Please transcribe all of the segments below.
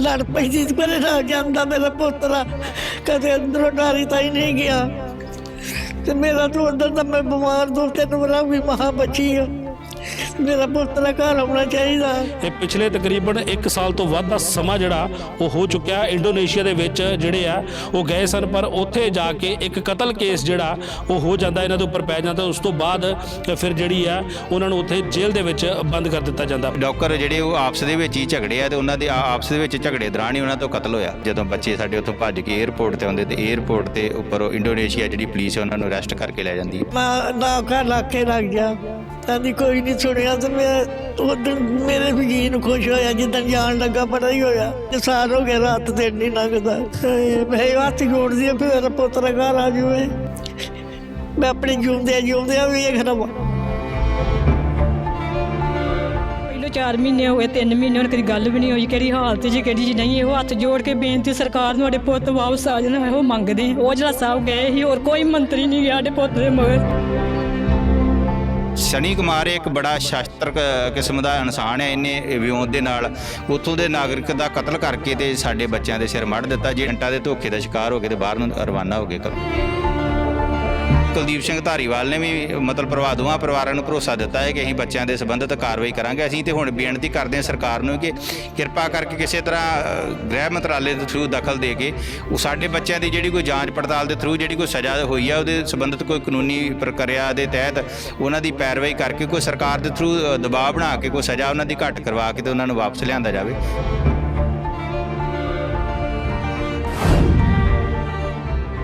ਲੜ ਪਈ ਤੇ ਮੇਰੇ ਨਾਲ ਜਾਂਦਾ ਮੇਰਾ ਪੁੱਤਰਾ, ਕਦੇ ਅੰਦਰੋਂ ਡਾਰੀ ਤਾਂ ਹੀ ਨਹੀਂ ਗਿਆ। ਤੇ ਮੇਰਾ ਤੂੰ ਅੰਦਰ ਤਾਂ ਮੈਂ ਬਿਮਾਰ ਦੋ ਤਿੰਨ ਵਾਰ ਵੀ ਮਹਾ ਬਚੀ ਆ। ਮੇਰਾ ਪੁੱਤਰਾ ਘਰ ਆਉਣਾ ਚਾਹੀਦਾ। ਇਹ ਪਿਛਲੇ ਤਕਰੀਬਨ 1 ਸਾਲ ਤੋਂ ਵੱਧ ਦਾ ਸਮਾਂ ਜਿਹੜਾ ਉਹ ਹੋ ਚੁੱਕਿਆ। ਇੰਡੋਨੇਸ਼ੀਆ ਦੇ ਵਿੱਚ ਜਿਹੜੇ ਆ ਉਹ ਗਏ ਸਨ ਪਰ ਉੱਥੇ ਜਾ ਕੇ ਇੱਕ ਕਤਲ ਕੇਸ ਜਿਹੜਾ ਉਹ ਹੋ ਜਾਂਦਾ ਇਹਨਾਂ ਦੇ ਉੱਪਰ ਪੈ ਜਾਂਦਾ। ਉਸ ਤੋਂ ਬਾਅਦ ਫਿਰ ਜਿਹੜੀ ਆ ਉਹਨਾਂ ਨੂੰ ਉੱਥੇ ਜੇਲ੍ਹ ਦੇ ਵਿੱਚ ਬੰਦ ਕਰ ਦਿੱਤਾ ਜਾਂਦਾ। ਡਾਕਟਰ ਜਿਹੜੇ ਉਹ ਆਪਸ ਦੇ ਵਿੱਚ ਹੀ ਝਗੜੇ ਆ ਤੇ ਉਹਨਾਂ ਦੇ ਆਪਸ ਦੇ ਵਿੱਚ ਝਗੜੇ ਦੌਰਾਨ ਹੀ ਉਹਨਾਂ ਤੋਂ ਕਤਲ ਹੋਇਆ। ਜਦੋਂ ਬੱਚੇ ਸਾਡੇ ਉੱਥੋਂ ਭੱਜ ਕੇ 에ਅਰਪੋਰਟ ਤੇ ਆਉਂਦੇ ਤੇ 에ਅਰਪੋਰਟ ਤੇ ਉੱਪਰ ਉਹ ਇੰਡੋਨੇਸ਼ੀਆ ਜਿਹੜੀ ਪੁਲਿਸ ਉਹਨਾਂ ਨੂੰ ਅਰੈਸਟ ਕਰਕੇ ਲੈ ਜਾਂਦੀ ਹੈ। ਮੈਂ ਨਾ ਘਰ ਲਾ ਕੇ ਲੱਗ ਗਿਆ। ਕਹਿੰਦੀ ਕੋਈ ਨਹੀਂ ਸੁਣਿਆ। ਤੇ ਮੈਂ ਉਦੋਂ ਮੇਰੇ ਵੀ ਖੁਸ਼ ਹੋਇਆ ਜਿੱਦਣ ਜਾਣ ਲੱਗਾ ਬੜਾ ਹੀ ਹੋਇਆ ਤੇ ਸਾਲ ਹੋ ਗਿਆ ਰਾਤ ਦਿਨ ਨਹੀਂ ਲੰਘਦਾ। ਮੈਂ ਹੱਥ ਜੋੜਦੀ ਆ ਮੇਰਾ ਪੁੱਤਰ ਘਰ ਆ ਜਾਵੇ ਮੈਂ ਆਪਣੇ ਜਿਉਂਦੇ ਜਿਉਂਦੇ ਵੇਖ ਰਵਾਂ ਪਹਿਲੋਂ 4 ਮਹੀਨੇ ਹੋ ਗਏ 3 ਮਹੀਨੇ ਹੁਣ ਕਦੀ ਗੱਲ ਵੀ ਨਹੀਂ ਹੋਈ, ਕਿਹੜੀ ਹਾਲਤ ਜੀ, ਕਿਹੜੀ 'ਚ ਨਹੀਂ, ਇਹੋ ਹੱਥ ਜੋੜ ਕੇ ਬੇਨਤੀ ਸਰਕਾਰ ਨੂੰ, ਸਾਡੇ ਪੁੱਤ ਵਾਪਸ ਆ ਜਾਣ, ਇਹੋ ਮੰਗਦੇ ਉਹ ਜਿਹੜਾ ਸਾਹਿਬ ਗਏ ਸੀ, ਹੋਰ ਕੋਈ ਮੰਤਰੀ ਨਹੀਂ ਗਿਆ ਸਾਡੇ ਪੁੱਤ ਦੇ ਮਗਰ। ਸਨੀ ਕੁਮਾਰ ਇੱਕ ਬੜਾ ਸ਼ਾਸਤਰ ਕ- ਕਿਸਮ ਦਾ ਇਨਸਾਨ ਹੈ, ਇਹਨੇ ਵਿਉਂਤ ਦੇ ਨਾਲ ਉੱਥੋਂ ਦੇ ਨਾਗਰਿਕ ਦਾ ਕਤਲ ਕਰਕੇ ਤੇ ਸਾਡੇ ਬੱਚਿਆਂ ਦੇ ਸਿਰ ਮੜ ਦਿੱਤਾ, ਜੇ ਘੰਟਾ ਦੇ ਧੋਖੇ ਦਾ ਸ਼ਿਕਾਰ ਹੋ ਕੇ ਤੇ ਬਾਹਰ ਨੂੰ ਰਵਾਨਾ ਹੋ ਗਏ ਘਰੋਂ। ਕੁਲਦੀਪ ਸਿੰਘ ਧਾਰੀਵਾਲ ਨੇ ਵੀ ਮਤਲਬ ਪਰਿਵਾਰ ਪਰਿਵਾਰਾਂ ਨੂੰ ਭਰੋਸਾ ਦਿੱਤਾ ਹੈ ਕਿ ਅਸੀਂ ਬੱਚਿਆਂ ਦੇ ਸੰਬੰਧਿਤ ਕਾਰਵਾਈ ਕਰਾਂਗੇ। ਅਸੀਂ ਤੇ ਹੁਣ ਬੇਨਤੀ ਕਰਦੇ ਹਾਂ ਸਰਕਾਰ ਨੂੰ ਕਿ ਕਿਰਪਾ ਕਰਕੇ ਕਿਸੇ ਤਰ੍ਹਾਂ ਗ੍ਰਹਿ ਮੰਤਰਾਲੇ ਦੇ ਥਰੂ ਦਖਲ ਦੇ ਕੇ ਉਹ ਸਾਡੇ ਬੱਚਿਆਂ ਦੀ ਜਿਹੜੀ ਕੋਈ ਜਾਂਚ ਪੜਤਾਲ ਦੇ ਥਰੂ ਜਿਹੜੀ ਕੋਈ ਸਜ਼ਾ ਹੋਈ ਆ, ਉਹਦੇ ਸੰਬੰਧਿਤ ਕੋਈ ਕਾਨੂੰਨੀ ਪ੍ਰਕਿਰਿਆ ਦੇ ਤਹਿਤ ਉਹਨਾਂ ਦੀ ਪੈਰਵਾਈ ਕਰਕੇ ਕੋਈ ਸਰਕਾਰ ਦੇ ਥਰੂ ਦਬਾਅ ਬਣਾ ਕੇ ਕੋਈ ਸਜ਼ਾ ਉਹਨਾਂ ਦੀ ਘੱਟ ਕਰਵਾ ਕੇ ਤੇ ਉਹਨਾਂ ਨੂੰ ਵਾਪਸ ਲਿਆਂਦਾ ਜਾਵੇ।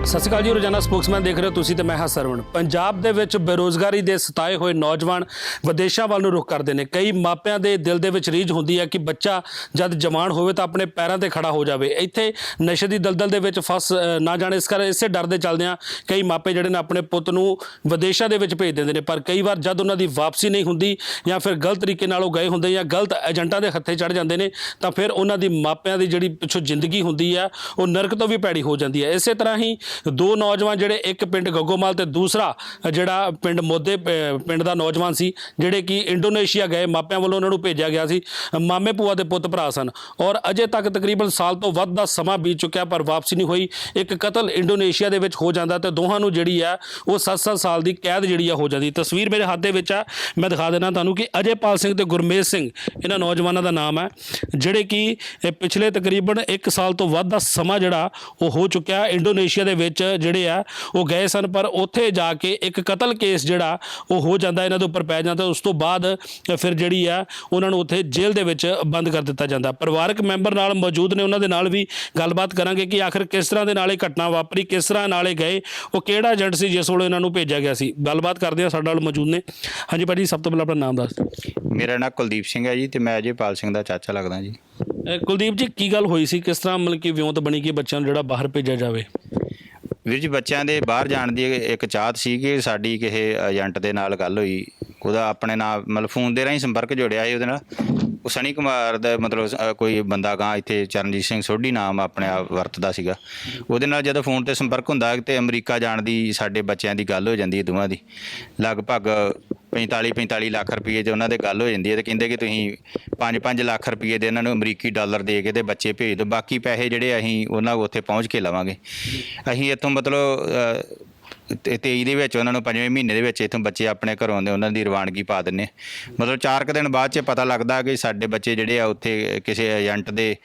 ਸਤਿ ਸ਼੍ਰੀ ਅਕਾਲ ਜੀ, ਰੋਜ਼ਾਨਾ ਸਪੋਕਸਮੈਨ ਦੇਖ ਰਹੇ ਹੋ ਤੁਸੀਂ ਤੇ ਮੈਂ ਹਾਂ ਸਰਵਣ। ਪੰਜਾਬ ਦੇ ਵਿੱਚ ਬੇਰੋਜ਼ਗਾਰੀ ਦੇ ਸਤਾਏ ਹੋਏ ਨੌਜਵਾਨ ਵਿਦੇਸ਼ਾਂ ਵੱਲ ਨੂੰ ਰੁਖ ਕਰਦੇ ਨੇ। ਕਈ ਮਾਪਿਆਂ ਦੇ ਦਿਲ ਦੇ ਵਿੱਚ ਰੀਝ ਹੁੰਦੀ ਹੈ ਕਿ ਬੱਚਾ ਜਦ ਜਵਾਨ ਹੋਵੇ ਤਾਂ ਆਪਣੇ ਪੈਰਾਂ ਤੇ ਖੜਾ ਹੋ ਜਾਵੇ। ਇੱਥੇ ਨਸ਼ੇ ਦੀ ਦਲਦਲ ਦੇ ਵਿੱਚ ਫਸ ਨਾ ਜਾਣੇ ਇਸ ਕਰ ਇਸੇ ਡਰ ਦੇ ਚੱਲਦੇ ਕਈ ਮਾਪੇ ਜਿਹੜੇ ਨੇ ਆਪਣੇ ਪੁੱਤ ਨੂੰ ਵਿਦੇਸ਼ਾਂ ਦੇ ਵਿੱਚ ਭੇਜ ਦਿੰਦੇ ਨੇ, ਪਰ ਕਈ ਵਾਰ ਜਦ ਉਹਨਾਂ ਦੀ ਵਾਪਸੀ ਨਹੀਂ ਹੁੰਦੀ ਜਾਂ ਫਿਰ ਗਲਤ ਤਰੀਕੇ ਨਾਲ ਉਹ ਗਏ ਹੁੰਦੇ ਜਾਂ ਗਲਤ ਏਜੰਟਾਂ ਦੇ ਹੱਥੇ ਚੜ ਜਾਂਦੇ ਨੇ, ਤਾਂ ਫਿਰ ਉਹਨਾਂ ਦੀ ਮਾਪਿਆਂ ਦੀ ਜਿਹੜੀ ਪਿੱਛੋਂ ਜ਼ਿੰਦਗੀ ਹੁੰਦੀ ਆ ਉਹ ਨਰਕ ਤੋਂ ਵੀ ਭੈੜੀ ਹੋ ਜਾਂਦੀ ਹੈ। ਇਸੇ ਤਰ੍ਹਾਂ ਹੀ ਦੋ ਨੌਜਵਾਨ ਜਿਹੜੇ ਇੱਕ ਪਿੰਡ ਗੱਗੋਮਾਲ ਤੇ ਦੂਸਰਾ ਜਿਹੜਾ ਪਿੰਡ ਮੋਦੇ ਪਿੰਡ ਦਾ ਨੌਜਵਾਨ ਸੀ, ਜਿਹੜੇ ਕਿ ਇੰਡੋਨੇਸ਼ੀਆ ਗਏ, ਮਾਪਿਆਂ ਵੱਲੋਂ ਉਹਨਾਂ ਨੂੰ ਭੇਜਿਆ ਗਿਆ ਸੀ। ਮਾਮੇ ਭੂਆ ਦੇ ਪੁੱਤ ਭਰਾ ਸਨ। ਔਰ ਅਜੇ ਤੱਕ ਤਕਰੀਬਨ ਸਾਲ ਤੋਂ ਵੱਧ ਦਾ ਸਮਾਂ ਬੀਤ ਚੁੱਕਿਆ, ਪਰ ਵਾਪਸੀ ਨਹੀਂ ਹੋਈ। ਇੱਕ ਕਤਲ ਇੰਡੋਨੇਸ਼ੀਆ ਦੇ ਵਿੱਚ ਹੋ ਜਾਂਦਾ ਤੇ ਦੋਹਾਂ ਨੂੰ ਜਿਹੜੀ ਆ, ਉਹ 7-7 ਸਾਲ ਦੀ ਕੈਦ ਜਿਹੜੀ ਆ ਹੋ ਜਾਂਦੀ। ਤਸਵੀਰ ਮੇਰੇ ਹੱਥ ਦੇ ਵਿੱਚ ਆ। ਮੈਂ ਦਿਖਾ ਦੇਣਾ ਤੁਹਾਨੂੰ ਕਿ ਅਜੇਪਾਲ ਸਿੰਘ ਤੇ ਗੁਰਮੇਜ ਸਿੰਘ, ਇਹਨਾਂ ਨੌਜਵਾਨਾਂ ਦਾ ਨਾਮ ਹੈ ਜਿਹੜੇ ਕਿ ਪਿਛਲੇ ਤਕਰੀਬਨ 1 ਸਾਲ ਤੋਂ ਵੱਧ ਦਾ ਸਮਾਂ ਜਿਹੜਾ, ਉਹ ਹੋ ਚੁੱਕਿਆ। ਇੰਡੋਨੇਸ਼ੀਆ ਦੇ ਵਿੱਚ ਜਿਹੜੇ ਆ ਉਹ ਗਏ ਸਨ ਪਰ ਉੱਥੇ ਜਾ ਕੇ ਇੱਕ ਕਤਲ ਕੇਸ ਜਿਹੜਾ ਉਹ ਹੋ ਜਾਂਦਾ ਇਹਨਾਂ ਦੇ ਉੱਪਰ ਪੈ ਜਾਂਦਾ ਉਸ ਤੋਂ ਬਾਅਦ ਫਿਰ ਜਿਹੜੀ ਆ ਉਹਨਾਂ ਨੂੰ ਉੱਥੇ ਜੇਲ੍ਹ ਦੇ ਵਿੱਚ ਬੰਦ ਕਰ ਦਿੱਤਾ ਜਾਂਦਾ। ਪਰਿਵਾਰਕ ਮੈਂਬਰ ਨਾਲ ਮੌਜੂਦ ਨੇ ਉਹਨਾਂ ਦੇ ਨਾਲ ਵੀ ਗੱਲਬਾਤ ਕਰਾਂਗੇ ਕਿ ਆਖਰ ਕਿਸ ਤਰ੍ਹਾਂ ਦੇ ਨਾਲ ਇਹ ਘਟਨਾ ਵਾਪਰੀ ਕਿਸ ਤਰ੍ਹਾਂ ਨਾਲ ਇਹ ਗਏ ਉਹ ਕਿਹੜਾ ਏਜੰਟ ਸੀ ਜਿਸ ਵੱਲੋਂ ਇਹਨਾਂ ਨੂੰ ਭੇਜਿਆ ਗਿਆ ਸੀ? ਗੱਲਬਾਤ ਕਰਦੇ ਆ ਸਾਡੇ ਨਾਲ ਮੌਜੂਦ ਨੇ। ਹਾਂਜੀ ਭਾਜੀ ਸਭ ਤੋਂ ਪਹਿਲਾਂ ਆਪਣਾ ਨਾਮ ਦੱਸ ਮੇਰਾ ਨਾਮ ਕੁਲਦੀਪ ਸਿੰਘ ਹੈ ਜੀ ਤੇ ਮੈਂ ਅਜੇਪਾਲ ਸਿੰਘ ਦਾ ਚਾਚਾ ਲੱਗਦਾ ਜੀ। ਕੁਲਦੀਪ ਜੀ ਕੀ ਗੱਲ ਹੋਈ ਸੀ? ਕਿਸ ਤਰ੍ਹਾਂ ਮਤਲਬ ਕਿ ਵਿਉਂਤ ਬਣੀ ਕਿ ਬੱਚਿਆਂ ਨੂੰ ਜਿਹੜਾ ਬਾਹਰ ਭੇਜਿਆ ਜਾਵੇ? ਵੀਰ ਜੀ, ਬੱਚਿਆਂ ਦੇ ਬਾਹਰ ਜਾਣ ਦੀ ਇੱਕ ਚਾਹਤ ਸੀ ਕਿ ਸਾਡੀ ਕਿਸੇ ਏਜੰਟ ਦੇ ਨਾਲ ਗੱਲ ਹੋਈ। ਉਹਦਾ ਆਪਣੇ ਨਾਲ ਮਤਲਬ ਫੋਨ ਦੇ ਰਾਹੀਂ ਸੰਪਰਕ ਜੋੜਿਆ ਸੀ ਉਹਦੇ ਨਾਲ। ਉਹ ਸਨੀ ਕੁਮਾਰ ਦਾ ਮਤਲਬ ਕੋਈ ਬੰਦਾ ਗਾਂ ਇੱਥੇ ਚਰਨਜੀਤ ਸਿੰਘ ਸੋਢੀ ਨਾਮ ਆਪਣੇ ਆਪ ਵਰਤਦਾ ਸੀਗਾ। ਉਹਦੇ ਨਾਲ ਜਦੋਂ ਫੋਨ ਤੇ ਸੰਪਰਕ ਹੁੰਦਾ ਤੇ ਅਮਰੀਕਾ ਜਾਣ ਦੀ ਸਾਡੇ ਬੱਚਿਆਂ ਦੀ ਗੱਲ ਹੋ ਜਾਂਦੀ ਹੈ ਦੋਵਾਂ ਦੀ। ਲਗਭਗ 45 45 ਲੱਖ ਰੁਪਏ 'ਚ ਉਹਨਾਂ ਦੇ ਗੱਲ ਹੋ ਜਾਂਦੀ ਹੈ ਤੇ ਕਹਿੰਦੇ ਕਿ ਤੁਸੀਂ 5-5 ਲੱਖ ਰੁਪਏ ਦੇ ਇਹਨਾਂ ਨੂੰ ਅਮਰੀਕੀ ਡਾਲਰ ਦੇ ਕੇ ਤੇ ਬੱਚੇ ਭੇਜ ਦਿਓ। ਬਾਕੀ ਪੈਸੇ ਜਿਹੜੇ ਅਸੀਂ ਉਹਨਾਂ ਉੱਥੇ ਪਹੁੰਚ ਕੇ ਲਵਾਂਗੇ। ਅਸੀਂ ਇੱਥੋਂ ਮਤਲਬ ਤੇ 23 ਦੇ ਵਿੱਚ ਉਹਨਾਂ ਨੂੰ ਪੰਜਵੇਂ ਮਹੀਨੇ ਦੇ ਵਿੱਚ ਇੱਥੋਂ ਬੱਚੇ ਆਪਣੇ ਘਰੋਂ ਦੇ ਉਹਨਾਂ ਦੀ ਰਵਾਨਗੀ ਪਾ ਦਿੰਨੇ ਮਤਲਬ 4 ਕੁ ਦਿਨ ਬਾਅਦ ਚ ਪਤਾ ਲੱਗਦਾ ਕਿ ਸਾਡੇ ਬੱਚੇ ਜਿਹੜੇ ਆ ਉੱਥੇ ਕਿਸੇ ਏਜੰਟ ਦੇ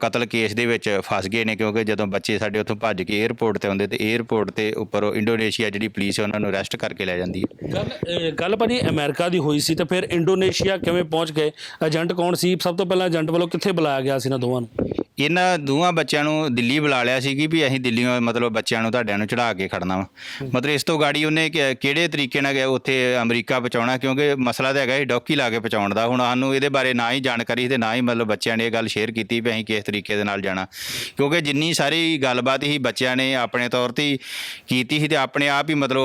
ਕਤਲ ਕੇਸ ਦੇ ਵਿੱਚ ਫਸ ਗਏ ਨੇ ਕਿਉਂਕਿ ਜਦੋਂ ਬੱਚੇ ਸਾਡੇ ਉੱਥੋਂ ਭੱਜ ਕੇ 에ਅਰਪੋਰਟ ਤੇ ਆਉਂਦੇ ਤੇ 에ਅਰਪੋਰਟ ਤੇ ਉੱਪਰ ਇੰਡੋਨੇਸ਼ੀਆ ਜਿਹੜੀ ਪੁਲਿਸ ਉਹਨਾਂ ਨੂੰ ਅਰੈਸਟ ਕਰਕੇ ਲੈ ਜਾਂਦੀ ਹੈ। ਗੱਲ ਗੱਲ ਭਾਜੀ ਅਮਰੀਕਾ ਦੀ ਹੋਈ ਸੀ ਤੇ ਫਿਰ ਇੰਡੋਨੇਸ਼ੀਆ ਕਿਵੇਂ ਪਹੁੰਚ ਗਏ? ਏਜੰਟ ਕੌਣ ਸੀ? ਸਭ ਤੋਂ ਪਹਿਲਾਂ ਏਜੰਟ ਵੱਲੋਂ ਕਿੱਥੇ ਬੁਲਾਇਆ ਗਿਆ ਸੀ ਇਹਨਾਂ ਦੋਵਾਂ ਨੂੰ? ਇਹਨਾਂ ਦੋਵਾਂ ਬੱਚਿਆਂ ਨੂੰ ਦਿੱਲੀ ਬੁਲਾ ਲਿਆ ਸੀ ਕਿ ਵੀ ਅਸੀਂ ਦਿੱਲੀੋਂ ਮਤਲਬ ਬੱਚਿਆਂ ਨੂੰ ਤੁਹਾਡਿਆਂ ਨੂੰ ਚੜਾ ਕੇ ਖੜਨਾ ਵਾ। ਮਤਲਬ ਇਸ ਤੋਂ ਗਾੜੀ ਉਹਨੇ ਕਿ- ਕਿਹੜੇ ਤਰੀਕੇ ਨਾਲ ਗਿਆ ਉੱਥੇ ਅਮਰੀਕਾ ਪਹੁੰਚਾਉਣਾ? ਕਿਉਂਕਿ ਮਸਲਾ ਤਾਂ ਹੈਗਾ ਇਹ ਡੌਕੀ ਲਾ ਕੇ ਪਹੁੰਚਾਉਣ ਦਾ। ਹੁਣ ਸਾਨੂੰ ਇਹਦੇ ਬਾਰੇ ਨਾ ਹੀ ਜਾਣਕਾਰੀ ਤੇ ਨਾ ਹੀ ਮਤਲਬ ਬੱਚਿਆਂ ਨੇ ਇਹ ਗੱਲ ਸ਼ੇਅਰ ਕੀਤੀ ਵੀ ਅਸੀਂ ਕਿਸ ਤਰੀਕੇ ਦੇ ਨਾਲ ਜਾਣਾ। ਕਿਉਂਕਿ ਜਿੰਨੀ ਸਾਰੀ ਗੱਲਬਾਤ ਹੀ ਬੱਚਿਆਂ ਨੇ ਆਪਣੇ ਤੌਰ ਤੇ ਕੀਤੀ ਸੀ ਤੇ ਆਪਣੇ ਆਪ ਹੀ ਮਤਲਬ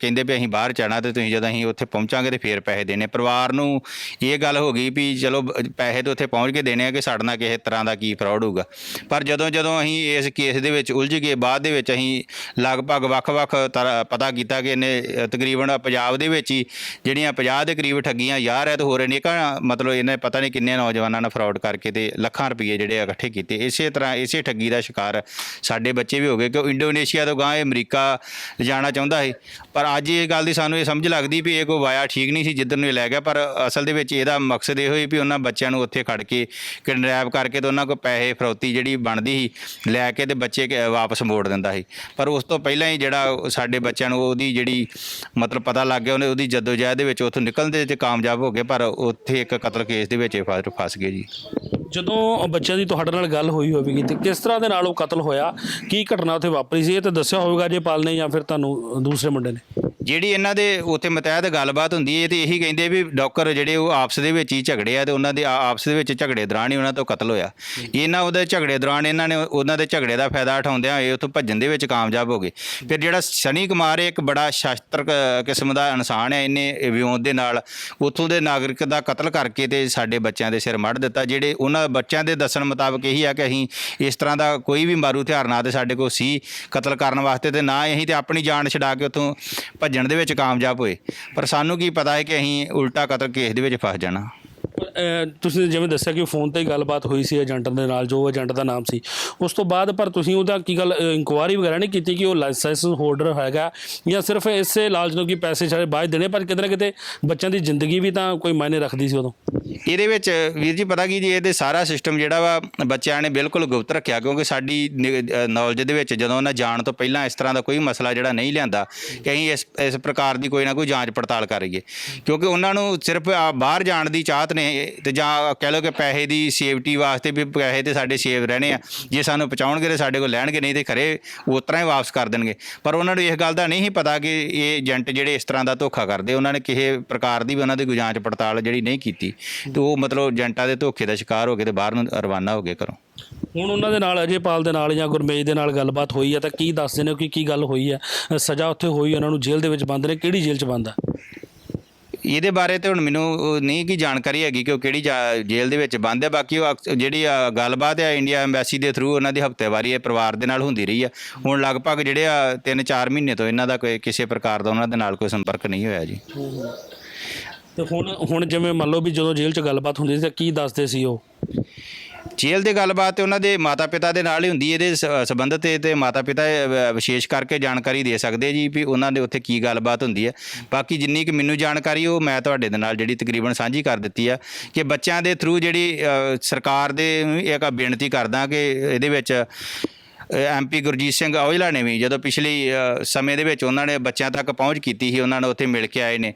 ਕਹਿੰਦੇ ਵੀ ਅਸੀਂ ਬਾਹਰ ਜਾਣਾ ਤੇ ਤੁਸੀਂ ਜਦੋਂ ਅਸੀਂ ਉੱਥੇ ਪਹੁੰਚਾਂਗੇ ਤੇ ਫੇਰ ਪੈਸੇ ਦੇਣੇ। ਪਰਿਵਾਰ ਨੂੰ ਇਹ ਗੱਲ ਹੋ ਗਈ ਵੀ ਚਲੋ ਪੈਸੇ ਤੇ ਉੱਥੇ ਪਹੁੰਚ ਕੇ ਦੇਣੇ ਆ ਕਿ ਸਾਡੇ ਨਾਲ ਕਿਸੇ ਤਰ੍ਹਾਂ ਦਾ ਕੀ ਫਰਾਡ ਫਰਾਡ ਹੋਊਗਾ। ਪਰ ਜਦੋਂ ਜਦੋਂ ਅਸੀਂ ਇਸ ਕੇਸ ਦੇ ਵਿੱਚ ਉਲਝ ਗਏ, ਬਾਅਦ ਦੇ ਵਿੱਚ ਅਸੀਂ ਲਗਭਗ ਵੱਖ-ਵੱਖ ਤਰ੍ਹਾਂ ਪਤਾ ਕੀਤਾ ਕਿ ਇਹਨੇ ਤਕਰੀਬਨ ਪੰਜਾਬ ਦੇ ਵਿੱਚ ਹੀ ਜਿਹੜੀਆਂ 50 ਦੇ ਕਰੀਬ ਠੱਗੀਆਂ ਯਾਰ ਹੈ ਤੇ ਹੋਰ ਅਨੇਕਾਂ ਮਤਲਬ ਇਹਨੇ ਪਤਾ ਨਹੀਂ ਕਿੰਨੇ ਨੌਜਵਾਨਾਂ ਨਾਲ ਫਰਾਡ ਕਰਕੇ ਤੇ ਲੱਖਾਂ ਰੁਪਏ ਜਿਹੜੇ ਇਕੱਠੇ ਕੀਤੇ। ਇਸੇ ਤਰ੍ਹਾਂ ਇਸੇ ਠੱਗੀ ਦਾ ਸ਼ਿਕਾਰ ਸਾਡੇ ਬੱਚੇ ਵੀ ਹੋ ਗਏ ਕਿ ਉਹ ਇੰਡੋਨੇਸ਼ੀਆ ਤੋਂ ਗਾਂ ਇਹ ਅਮਰੀਕਾ ਜਾਣਾ ਚਾਹੁੰਦਾ ਸੀ। ਪਰ ਅੱਜ ਇਹ ਗੱਲ ਦੀ ਸਾਨੂੰ ਇਹ ਸਮਝ ਲੱਗਦੀ ਵੀ ਇਹ ਕੋਈ ਵਾਇਆ ਠੀਕ ਨਹੀਂ ਸੀ, ਜਿੱਧਰ ਨੂੰ ਇਹ ਲੈ ਗਿਆ, ਪਰ ਅਸਲ ਦੇ ਵਿੱਚ ਇਹਦਾ ਮਕਸਦ ਇਹ ਹੋਈ ਵੀ ਉਹਨਾਂ ਬੱਚਿਆਂ ਨੂੰ ਉੱਥੇ ਖੜ ਕੇ ਕਿਡਨੈਪ ਕਰਕੇ ਤੇ ਉਹਨਾਂ ਕੋਲ ਪੈਸੇ, ਫਰੌਤੀ ਜਿਹੜੀ ਬਣਦੀ ਸੀ, ਲੈ ਕੇ ਤੇ ਬੱਚੇ ਵਾਪਸ ਮੋੜ ਦਿੰਦਾ ਸੀ। ਪਰ ਉਸ ਤੋਂ ਪਹਿਲਾਂ ਹੀ ਜਿਹੜਾ ਸਾਡੇ ਬੱਚਿਆਂ ਨੂੰ ਉਹਦੀ ਜਿਹੜੀ ਮਤਲਬ ਪਤਾ ਲੱਗ ਗਿਆ ਉਹਨੇ ਉਹਦੀ ਜਦੋਜਹਿਦ ਦੇ ਵਿੱਚ ਉੱਥੋਂ ਨਿਕਲਣ ਦੇ ਵਿੱਚ ਕਾਮਯਾਬ ਹੋ ਗਏ, ਪਰ ਉੱਥੇ ਇੱਕ ਕਤਲ ਕੇਸ ਦੇ ਵਿੱਚ ਇਹ ਫਸ ਫਸ ਗਏ ਜੀ। ਜਦੋਂ ਬੱਚਿਆਂ ਦੀ ਤੁਹਾਡੇ ਨਾਲ ਗੱਲ ਹੋਈ ਹੋਵੇਗੀ ਤੇ ਕਿਸ ਤਰ੍ਹਾਂ ਦੇ ਨਾਲ ਉਹ ਕਤਲ ਹੋਇਆ? ਕੀ ਘਟਨਾ ਉੱਥੇ ਵਾਪਰੀ ਸੀ? ਇਹ ਤਾਂ ਦੱਸਿਆ ਹੋਵੇਗਾ ਜੇ ਪਾਲ ਨੇ ਜਾਂ ਫਿਰ ਤੁਹਾਨੂੰ ਦੂਸਰੇ ਮੁੰਡੇ ਨੇ। ਜਿਹੜੀ ਇਹਨਾਂ ਦੇ ਉੱਥੇ ਮਤਹਿਦ ਗੱਲਬਾਤ ਹੁੰਦੀ ਹੈ ਤੇ ਇਹੀ ਕਹਿੰਦੇ ਵੀ ਡਾਕਟਰ ਜਿਹੜੇ ਉਹ ਆਪਸ ਦੇ ਵਿੱਚ ਹੀ ਝਗੜੇ ਆ ਤੇ ਉਹਨਾਂ ਦੇ ਆ- ਆਪਸ ਦੇ ਵਿੱਚ ਝਗੜੇ ਦੌਰਾਨ ਹੀ ਉਹਨਾਂ ਤੋਂ ਕਤਲ ਹੋਇਆ। ਇਹਨਾਂ ਉਹਦੇ ਝਗੜੇ ਦੌਰਾਨ ਇਹਨਾਂ ਨੇ ਉਹਨਾਂ ਦੇ ਝਗੜੇ ਦਾ ਫਾਇਦਾ ਉਠਾਉਂਦਿਆਂ ਇਹ ਉੱਥੋਂ ਭੱਜਣ ਦੇ ਵਿੱਚ ਕਾਮਯਾਬ ਹੋ ਗਏ। ਫਿਰ ਜਿਹੜਾ ਸਨੀ ਕੁਮਾਰ ਇਹ ਇੱਕ ਬੜਾ ਸ਼ਾਸਤਰ ਕਿਸਮ ਦਾ ਇਨਸਾਨ ਹੈ ਇਹਨੇ ਵਿਉਂਤ ਦੇ ਨਾਲ ਉੱਥੋਂ ਦੇ ਨਾਗਰਿਕ ਦਾ ਕਤਲ ਕਰਕੇ ਤੇ ਸਾਡੇ ਬੱਚਿਆਂ ਦੇ ਸਿਰ ਮੜ ਦਿੱਤਾ। ਜਿਹੜੇ ਉਹਨਾਂ ਬੱਚਿਆਂ ਦੇ ਦੱਸਣ ਮੁਤਾਬਕ ਇਹੀ ਆ ਕਿ ਅਸੀਂ ਇਸ ਤਰ੍ਹਾਂ ਦਾ ਕੋਈ ਵੀ ਮਾਰੂ ਹਥਿਆਰ ਨਾ ਤੇ ਸਾਡੇ ਕੋਲ ਸੀ ਕਤਲ ਕਰਨ ਵਾਸਤੇ ਤੇ ਨਾ ਹੀ ਅਸੀਂ ਤੇ ਆਪਣੀ ਜਾਨ ਛਡਾ ਕੇ ਉੱਥੋਂ ਭੱਜਣ ਦੇ ਵਿੱਚ ਕਾਮਯਾਬ ਹੋਏ। ਪਰ ਸਾਨੂੰ ਕੀ ਪਤਾ ਹੈ ਕਿ ਅਸੀਂ ਉਲਟਾ ਕਤਲ ਕੇਸ ਦੇ ਵਿੱਚ ਫਸ ਜਾਣਾ। ਤੁਸੀਂ ਜਿਵੇਂ ਦੱਸਿਆ ਕਿ ਫੋਨ ਤੇ ਹੀ ਗੱਲਬਾਤ ਹੋਈ ਸੀ ਏਜੰਟ ਦੇ ਨਾਲ, ਜੋ ਏਜੰਟ ਦਾ ਨਾਮ ਸੀ। ਉਸ ਤੋਂ ਬਾਅਦ ਪਰ ਤੁਸੀਂ ਉਹਦਾ ਕੀ ਗੱਲ ਇਨਕੁਆਇਰੀ ਵਗੈਰਾ ਨਹੀਂ ਕੀਤੀ ਕਿ ਉਹ ਲਾਇਸੈਂਸ ਹੋਲਡਰ ਹੈਗਾ ਜਾਂ ਸਿਰਫ ਇਸੇ ਲਾਲਚ ਨੂੰ ਕਿ ਪੈਸੇ ਸਾਰੇ ਬਾਅਦ ਦੇਣੇ ਪਰ ਕਿਤੇ ਨਾ ਕਿਤੇ ਬੱਚਿਆਂ ਦੀ ਜ਼ਿੰਦਗੀ ਵੀ ਤਾਂ ਕੋਈ ਮਾਇਨੇ ਰੱਖਦੀ ਸੀ ਉਦੋਂ? ਇਹਦੇ ਵਿੱਚ ਵੀਰ ਜੀ ਪਤਾ ਕੀ ਜੀ, ਇਹਦੇ ਸਾਰਾ ਸਿਸਟਮ ਜਿਹੜਾ ਵਾ ਬੱਚਿਆਂ ਨੇ ਬਿਲਕੁਲ ਗੁਪਤ ਰੱਖਿਆ, ਕਿਉਂਕਿ ਸਾਡੀ ਨੌਲੇਜ ਦੇ ਵਿੱਚ ਜਦੋਂ ਉਹਨਾਂ ਜਾਣ ਤੋਂ ਪਹਿਲਾਂ ਇਸ ਤਰ੍ਹਾਂ ਦਾ ਕੋਈ ਮਸਲਾ ਜਿਹੜਾ ਨਹੀਂ ਲਿਆਂਦਾ, ਕਿ ਅਸੀਂ ਇਸ ਇਸ ਪ੍ਰਕਾਰ ਦੀ ਕੋਈ ਨਾ ਕੋਈ ਜਾਂਚ ਪੜਤਾਲ ਕਰੀਏ ਕਿਉਂਕਿ ਉਹਨਾਂ ਨੂੰ ਸਿਰਫ ਬਾਹਰ ਜਾਣ ਦੀ ਚਾਹਤ ਨੇ ਤੇ ਜਾਂ ਕਹਿ ਲਓ ਕਿ ਪੈਸੇ ਦੀ ਸੇਫਟੀ ਵਾਸਤੇ ਵੀ ਪੈਸੇ ਤੇ ਸਾਡੇ ਸੇਵ ਰਹਿਣੇ ਆ। ਜੇ ਸਾਨੂੰ ਪਹੁੰਚਾਉਣਗੇ ਤੇ ਸਾਡੇ ਕੋਲ ਲੈਣਗੇ, ਨਹੀਂ ਤੇ ਖਰੇ ਉਸ ਤਰ੍ਹਾਂ ਹੀ ਵਾਪਸ ਕਰ ਦੇਣਗੇ। ਪਰ ਉਹਨਾਂ ਨੂੰ ਇਸ ਗੱਲ ਦਾ ਨਹੀਂ ਪਤਾ ਕਿ ਇਹ ਏਜੰਟ ਜਿਹੜੇ ਇਸ ਤਰ੍ਹਾਂ ਦਾ ਧੋਖਾ ਕਰਦੇ, ਉਹਨਾਂ ਨੇ ਕਿਸੇ ਪ੍ਰਕਾਰ ਦੀ ਵੀ ਉਹਨਾਂ ਦੀ ਕੋਈ ਜਾਂਚ ਪੜਤਾਲ ਜਿਹੜੀ ਨਹੀਂ ਕੀਤੀ। ਤੇ ਉਹ ਮਤਲਬ ਏਜੰਟਾਂ ਦੇ ਧੋਖੇ ਦਾ ਸ਼ਿਕਾਰ ਹੋ ਕੇ ਤੇ ਬਾਹਰ ਨੂੰ ਰਵਾਨਾ ਹੋ ਗਏ ਘਰੋਂ। ਹੁਣ ਉਹਨਾਂ ਦੇ ਨਾਲ ਅਜੇਪਾਲ ਦੇ ਨਾਲ ਜਾਂ ਗੁਰਮੇਜ ਦੇ ਨਾਲ ਗੱਲਬਾਤ ਹੋਈ ਹੈ ਤਾਂ ਕੀ ਦੱਸਦੇ ਨੇ ਕਿ ਕੀ ਗੱਲ ਹੋਈ ਹੈ ਸਜ਼ਾ ਉੱਥੇ ਹੋਈ, ਉਹਨਾਂ ਨੂੰ ਜੇਲ੍ਹ ਦੇ ਵਿੱਚ ਬੰਦ ਨੇ, ਕਿਹੜੀ ਜੇਲ੍ਹ 'ਚ ਬੰਦ ਆ? ਇਹਦੇ ਬਾਰੇ ਤੇ ਹੁਣ ਮੈਨੂੰ ਉਹ ਨਹੀਂ ਕੀ ਜਾਣਕਾਰੀ ਹੈਗੀ ਕਿ ਉਹ ਕਿਹੜੀ ਜਾ- ਜੇਲ੍ਹ ਦੇ ਵਿੱਚ ਬੰਦ ਹੈ। ਬਾਕੀ ਉਹ ਅਕਸ- ਜਿਹੜੀ ਆ ਗੱਲਬਾਤ ਹੈ ਇੰਡੀਆ ਐਮਬੈਸੀ ਦੇ ਥਰੂ ਉਹਨਾਂ ਦੀ ਹਫ਼ਤੇਵਾਰੀ ਇਹ ਪਰਿਵਾਰ ਦੇ ਨਾਲ ਹੁੰਦੀ ਰਹੀ ਆ ਹੁਣ ਲਗਭਗ ਜਿਹੜੇ ਆ 3-4 ਮਹੀਨੇ ਤੋਂ ਇਹਨਾਂ ਦਾ ਕੋਈ ਕਿਸੇ ਪ੍ਰਕਾਰ ਦਾ ਉਹਨਾਂ ਦੇ ਨਾਲ ਕੋਈ ਸੰਪਰਕ ਨਹੀਂ ਹੋਇਆ ਜੀ। ਤੇ ਹੁਣ ਹੁਣ ਜਿਵੇਂ ਮੰਨ ਲਓ ਵੀ ਜਦੋਂ ਜੇਲ੍ਹ 'ਚ ਗੱਲਬਾਤ ਹੁੰਦੀ ਸੀ ਤਾਂ ਕੀ ਦੱਸਦੇ ਸੀ ਉਹ? ਜੇਲ੍ਹ ਦੇ ਗੱਲਬਾਤ ਤੇ ਉਹਨਾਂ ਦੇ ਮਾਤਾ-ਪਿਤਾ ਦੇ ਨਾਲ ਹੀ ਹੁੰਦੀ ਹੈ। ਇਹਦੇ ਸ- ਸੰਬੰਧਤ ਤੇ ਤੇ ਮਾਤਾ-ਪਿਤਾ ਅ, ਵਿਸ਼ੇਸ਼ ਕਰਕੇ ਜਾਣਕਾਰੀ ਦੇ ਸਕਦੇ ਜੀ ਵੀ ਉਹਨਾਂ ਦੇ ਉੱਥੇ ਕੀ ਗੱਲਬਾਤ ਹੁੰਦੀ ਹੈ ਬਾਕੀ ਜਿੰਨੀ ਕਿ ਮੈਨੂੰ ਜਾਣਕਾਰੀ ਉਹ ਮੈਂ ਤੁਹਾਡੇ ਦੇ ਨਾਲ ਜਿਹੜੀ ਤਕਰੀਬਨ ਸਾਂਝੀ ਕਰ ਦਿੱਤੀ ਆ ਕਿ ਬੱਚਿਆਂ ਦੇ ਥਰੂ ਜਿਹੜੀ ਅ, ਸਰਕਾਰ ਦੇ ਇੱਕ ਬੇਨਤੀ ਕਰਦਾ ਕਿ ਇਹਦੇ ਵਿੱਚ ਐਮਪੀ ਗੁਰਜੀਤ ਸਿੰਘ ਔਜਲਾ ਨੇ ਵੀ ਜਦੋਂ ਪਿਛਲੀ ਸਮੇਂ ਦੇ ਵਿੱਚ ਉਹਨਾਂ ਨੇ ਬੱਚਿਆਂ ਤੱਕ ਪਹੁੰਚ ਕੀਤੀ ਸੀ, ਉਹਨਾਂ ਨੂੰ ਉੱਥੇ ਮਿਲ ਕੇ ਆਏ ਨੇ।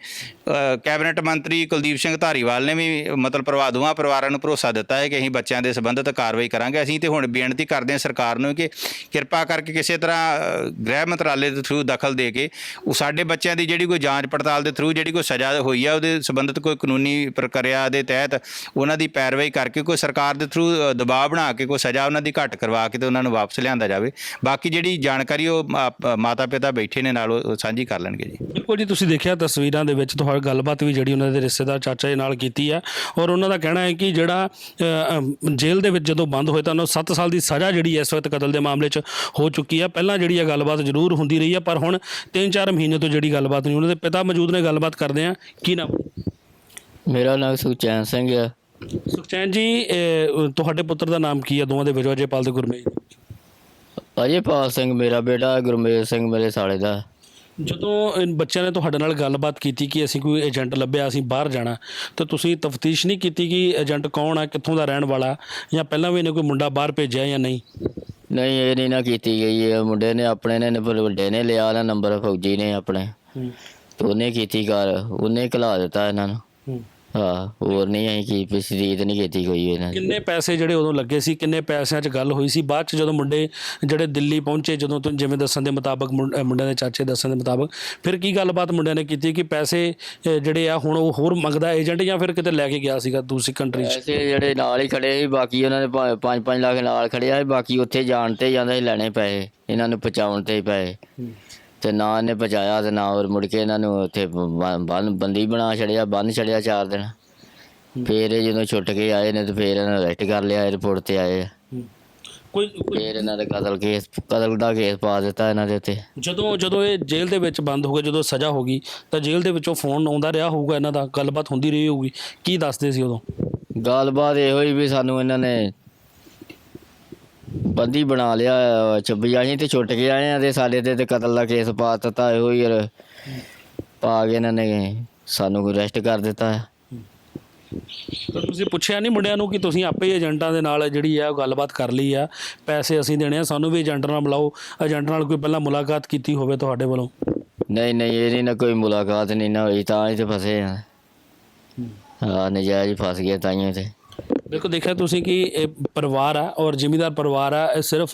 ਕੈਬਨਿਟ ਮੰਤਰੀ ਕੁਲਦੀਪ ਸਿੰਘ ਧਾਰੀਵਾਲ ਨੇ ਵੀ ਮਤਲਬ ਪ੍ਰਵਾਦੂਆਂ ਪਰਿਵਾਰਾਂ ਨੂੰ ਭਰੋਸਾ ਦਿੱਤਾ ਹੈ ਕਿ ਅਸੀਂ ਬੱਚਿਆਂ ਦੇ ਸੰਬੰਧਿਤ ਕਾਰਵਾਈ ਕਰਾਂਗੇ। ਅਸੀਂ ਤੇ ਹੁਣ ਬੇਨਤੀ ਕਰਦੇ ਹਾਂ ਸਰਕਾਰ ਨੂੰ ਕਿ ਕਿਰਪਾ ਕਰਕੇ ਕਿਸੇ ਤਰ੍ਹਾਂ ਗ੍ਰਹਿ ਮੰਤਰਾਲੇ ਦੇ ਥਰੂ ਦਖਲ ਦੇ ਕੇ ਉਹ ਸਾਡੇ ਬੱਚਿਆਂ ਦੀ ਜਿਹੜੀ ਕੋਈ ਜਾਂਚ ਪੜਤਾਲ ਦੇ ਥਰੂ ਜਿਹੜੀ ਕੋਈ ਸਜ਼ਾ ਹੋਈ ਆ, ਉਹਦੇ ਸੰਬੰਧਿਤ ਕੋਈ ਕਾਨੂੰਨੀ ਪ੍ਰਕਿਰਿਆ ਦੇ ਤਹਿਤ ਉਹਨਾਂ ਦੀ ਪੈਰਵਾਈ ਕਰਕੇ ਕੋਈ ਸਰਕਾਰ ਦੇ ਥਰੂ ਦਬਾਅ ਬਣਾ ਕੇ ਕੋਈ ਸਜ਼ਾ ਉਹਨਾਂ ਦੀ ਘੱਟ ਕਰਵਾ ਕੇ ਤੇ ਉਹਨਾਂ ਨੂੰ ਵਾਪਸ ਲਿਆਂਦਾ ਜਾਵੇ। ਬਾਕੀ ਜਿਹੜੀ ਜਾਣਕਾਰੀ ਉਹ ਮਾਤਾ ਪਿਤਾ ਬੈਠੇ ਨੇ ਨਾਲ ਉਹ ਸਾਂਝੀ ਕਰ ਲੈਣਗੇ ਜੀ। ਬਿਲਕੁਲ ਜੀ ਤੁਸੀਂ ਦੇਖਿਆ ਤਸਵੀਰਾਂ ਦੇ ਵਿੱਚ ਤੁਹਾਡੀ ਗੱਲਬਾਤ ਵੀ ਜਿਹੜੀ ਉਹਨਾਂ ਦੇ ਰਿਸ਼ਤੇਦਾਰ ਚਾਚਾ ਜੀ ਨਾਲ ਕੀਤੀ ਹੈ। ਔਰ ਉਹਨਾਂ ਦਾ ਕਹਿਣਾ ਹੈ ਕਿ ਜਿਹੜਾ ਜੇਲ੍ਹ ਦੇ ਵਿੱਚ ਜਦੋਂ ਬੰਦ ਹੋਏ ਤਾਂ ਉਹਨਾਂ ਨੂੰ 7 ਸਾਲ ਦੀ ਸਜ਼ਾ ਜਿਹੜੀ ਇਸ ਵਕਤ ਕਤਲ ਦੇ ਮਾਮਲੇ 'ਚ ਹੋ ਚੁੱਕੀ ਹੈ। ਪਹਿਲਾਂ ਜਿਹੜੀ ਇਹ ਗੱਲਬਾਤ ਜ਼ਰੂਰ ਹੁੰਦੀ ਰਹੀ ਹੈ ਪਰ ਹੁਣ 3-4 ਮਹੀਨੇ ਤੋਂ ਜਿਹੜੀ ਗੱਲਬਾਤ ਨਹੀਂ ਉਹਨਾਂ ਦੇ ਪਿਤਾ ਮੌਜੂਦ ਨੇ ਗੱਲਬਾਤ ਕਰਦੇ ਆ ਕੀ ਨਾਮ? ਮੇਰਾ ਨਾਮ ਸੁਖਚੈਨ ਸਿੰਘ ਆ ਸੁਖਚੈਨ ਜੀ ਤੁਹਾਡੇ ਪੁੱਤਰ ਦਾ ਨਾਮ ਕੀ ਹੈ? ਦੋਵਾਂ ਦੇ ਵਿੱਚ ਅਜੇਪਾਲ ਤੇ ਗੁਰਮੇਜ। ਅਜੇਪਾਲ ਸਿੰਘ ਮੇਰਾ ਬੇਟਾ ਗੁਰਮੇਲ ਸਿੰਘ ਮੇਰੇ ਸਾਲੇ ਦਾ। ਜਦੋਂ ਇਨ ਬੱਚਿਆਂ ਨੇ ਤੁਹਾਡੇ ਨਾਲ ਗੱਲਬਾਤ ਕੀਤੀ ਕਿ ਅਸੀਂ ਕੋਈ ਏਜੰਟ ਲੱਭਿਆ ਅਸੀਂ ਬਾਹਰ ਜਾਣਾ ਤਾਂ ਤੁਸੀਂ ਤਫਤੀਸ਼ ਨਹੀਂ ਕੀਤੀ ਕਿ ਏਜੰਟ ਕੌਣ ਹੈ ਕਿੱਥੋਂ ਦਾ ਰਹਿਣ ਵਾਲਾ ਜਾਂ ਪਹਿਲਾਂ ਵੀ ਇਹਨੇ ਕੋਈ ਮੁੰਡਾ ਬਾਹਰ ਭੇਜਿਆ ਜਾਂ ਨਹੀਂ? ਨਹੀਂ ਇਹ ਨਹੀਂ ਨਾ ਕੀਤੀ ਗਈ ਇਹ ਮੁੰਡੇ ਨੇ ਆਪਣੇ ਨੇ ਨ- ਵੱਡੇ ਨੇ ਲਿਆ ਨਾ ਨੰਬਰ ਫੌਜੀ ਨੇ ਆਪਣੇ। ਤੇ ਉਹਨੇ ਕੀਤੀ ਕਰ ਉਹਨੇ ਘਲਾ ਦਿੱਤਾ ਇਹਨਾਂ ਨੂੰ। ਹਾਂ ਹੋਰ ਨਹੀਂ ਅਸੀਂ ਕੀ ਪਿਛਰੀਤ ਨਹੀਂ ਕੀਤੀ ਕੋਈ ਇਹਨਾਂ ਦੀ। ਕਿੰਨੇ ਪੈਸੇ ਜਿਹੜੇ ਉਦੋਂ ਲੱਗੇ ਸੀ ਕਿੰਨੇ ਪੈਸਿਆਂ 'ਚ ਗੱਲ ਹੋਈ ਸੀ? ਬਾਅਦ 'ਚ ਜਦੋਂ ਮੁੰਡੇ ਜਿਹੜੇ ਦਿੱਲੀ ਪਹੁੰਚੇ ਜਦੋਂ ਤੋਂ ਜਿਵੇਂ ਦੱਸਣ ਦੇ ਮੁਤਾਬਕ ਮੁੰ- ਮੁੰਡਿਆਂ ਦੇ ਚਾਚੇ ਦੱਸਣ ਦੇ ਮੁਤਾਬਕ ਫਿਰ ਕੀ ਗੱਲਬਾਤ ਮੁੰਡਿਆਂ ਨੇ ਕੀਤੀ ਕਿ ਪੈਸੇ ਜਿਹੜੇ ਆ ਹੁਣ ਉਹ ਹੋਰ ਮੰਗਦਾ ਏਜੰਟ ਜਾਂ ਫਿਰ ਕਿਤੇ ਲੈ ਕੇ ਗਿਆ ਸੀਗਾ ਦੂਸਰੀ ਕੰਟਰੀ 'ਚ? ਪੈਸੇ ਜਿਹੜੇ ਨਾਲ ਹੀ ਖੜੇ ਸੀ ਬਾਕੀ ਉਹਨਾਂ ਨੇ 5-5 ਲੱਖ ਨਾਲ ਖੜਿਆ ਸੀ ਬਾਕੀ ਉੱਥੇ ਜਾਣ ਤੇ ਜਾਂਦਾ ਸੀ ਲੈਣੇ ਪੈਸੇ ਇਹਨਾਂ ਨੂੰ ਪਹੁੰਚਾਉਣ ਤੇ ਹੀ ਪੈਸੇ ਤੇ ਨਾ ਇਹਨੇ ਪਹੁੰਚਾਇਆ ਤੇ ਨਾ ਹੋਰ ਮੁੜ ਕੇ ਇਹਨਾਂ ਨੂੰ ਉੱਥੇ ਬੰਨ ਬੰਦੀ ਬਣਾ ਛੜਿਆ ਬੰਨ ਛੜਿਆ ਚਾਰ ਦਿਨ। ਫੇਰ ਇਹ ਜਦੋਂ ਛੁੱਟ ਕੇ ਆਏ ਨੇ ਤੇ ਫੇਰ ਇਹਨਾਂ ਨੂੰ ਅਰੈਸਟ ਕਰ ਲਿਆ 에어ਪੋਰਟ ਤੇ ਆਏ। ਆ। ਕੋਈ ਕੋਈ ਫਿਰ ਇਹਨਾਂ ਦਾ ਕਤਲ ਕੇਸ ਕਤਲ ਦਾ ਕੇਸ ਪਾ ਦਿੱਤਾ ਇਹਨਾਂ ਦੇ ਉੱਤੇ। ਜਦੋਂ ਜਦੋਂ ਇਹ ਜੇਲ੍ਹ ਦੇ ਵਿੱਚ ਬੰਦ ਹੋ ਗਏ ਜਦੋਂ ਸਜ਼ਾ ਹੋ ਗਈ ਤਾਂ ਜੇਲ੍ਹ ਦੇ ਵਿੱਚੋਂ ਫੋਨ ਆਉਂਦਾ ਰਿਹਾ ਹੋਊਗਾ ਇਹਨਾਂ ਦਾ ਗੱਲਬਾਤ ਹੁੰਦੀ ਰਹੀ ਹੋਊਗੀ। ਕੀ ਦੱਸਦੇ ਸੀ ਉਦੋਂ? ਗੱਲਬਾਤ ਇਹੋ ਹੀ ਵੀ ਸਾਨੂੰ ਇਹਨਾਂ ਨੇ ਬੰਦੀ ਬਣਾ ਲਿਆ ਛੱਬੀ ਅਸੀਂ ਤੇ ਛੁੱਟ ਕੇ ਆਏ ਆ ਤੇ ਸਾਡੇ ਤੇ ਤੇ ਕਤਲ ਦਾ ਕੇਸ ਪਾ ਦਿੱਤਾ ਇਹੋ ਹੀ ਯਾਰ। ਪਾ ਕੇ ਇਹਨਾਂ ਨੇ ਸਾਨੂੰ ਅਰੈਸਟ ਕਰ ਦਿੱਤਾ। ਹੈ ਤਾਂ ਤੁਸੀਂ ਪੁੱਛਿਆ ਨਹੀਂ ਮੁੰਡਿਆਂ ਨੂੰ ਕਿ ਤੁਸੀਂ ਆਪੇ ਏਜੰਟਾਂ ਦੇ ਨਾਲ ਜਿਹੜੀ ਆ ਉਹ ਗੱਲਬਾਤ ਕਰ ਲਈ ਆ। ਪੈਸੇ ਅਸੀਂ ਦੇਣੇ ਆ ਸਾਨੂੰ ਵੀ ਏਜੰਟ ਨਾਲ ਮਿਲਾਓ ਏਜੰਟ ਨਾਲ ਕੋਈ ਪਹਿਲਾਂ ਮੁਲਾਕਾਤ ਕੀਤੀ ਹੋਵੇ ਤੁਹਾਡੇ ਵੱਲੋਂ? ਨਹੀਂ ਨਹੀਂ ਇਹ ਨਹੀਂ ਨਾ ਕੋਈ ਮੁਲਾਕਾਤ ਨਹੀਂ ਨਾ ਹੋਈ ਤਾਂ ਹੀ ਤੇ ਫਸੇ ਆ। ਹਾਂ। ਨਜਾਇਜ਼ ਹੀ ਫਸ ਗਏ ਤਾਈਆਂ ਤੇ। ਬਿਲਕੁਲ ਦੇਖਿਆ ਤੁਸੀਂ ਕਿ ਇਹ ਪਰਿਵਾਰ ਆ ਔਰ ਜ਼ਿਮੀਦਾਰ ਪਰਿਵਾਰ ਆ ਇਹ ਸਿਰਫ